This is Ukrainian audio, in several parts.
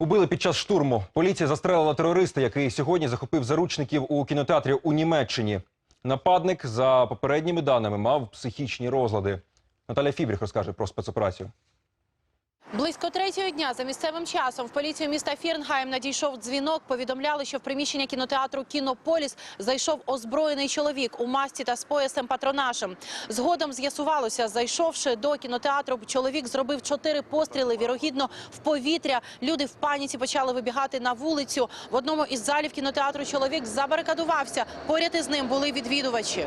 Убили під час штурму. Поліція застрелила терориста, який сьогодні захопив заручників у кінотеатрі у Німеччині. Нападник, за попередніми даними, мав психічні розлади. Наталя Фібріх розкаже про спецоперацію. Близько третього дня за місцевим часом в поліцію міста Фірнгайм надійшов дзвінок. Повідомляли, що в приміщення кінотеатру Кінополіс зайшов озброєний чоловік у масці та з поясом патронашем. Згодом з'ясувалося, зайшовши до кінотеатру, чоловік зробив чотири постріли. Вірогідно в повітря. Люди в паніці почали вибігати на вулицю. В одному із залів кінотеатру чоловік забарикадувався. Поряд із ним були відвідувачі.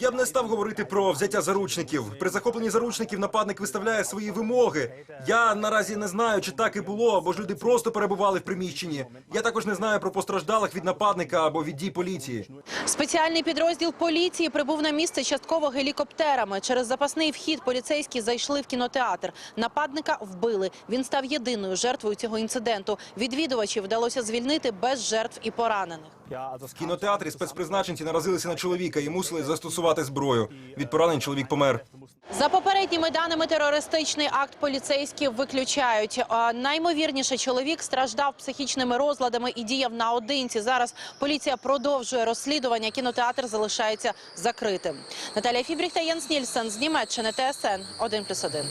Я б не став говорити про взяття заручників. При захопленні заручників нападник виставляє свої вимоги. Я наразі не знаю, чи так і було, або ж люди просто перебували в приміщенні. Я також не знаю про постраждалих від нападника або від дій поліції. Спеціальний підрозділ поліції прибув на місце частково гелікоптерами. Через запасний вхід поліцейські зайшли в кінотеатр. Нападника вбили. Він став єдиною жертвою цього інциденту. Відвідувачів вдалося звільнити без жертв і поранених. В кінотеатрі спецпризначенці наразилися на чоловіка і мусили застосувати зброю. Від поранень чоловік помер. За попередніми даними, терористичний акт поліцейські виключають. А, Наймовірніше, чоловік страждав психічними розладами і діяв наодинці. Зараз поліція продовжує розслідування. Кінотеатр залишається закритим. Наталія Фібріх та Єнс Нільсен з Німеччини. ТСН 1+,1.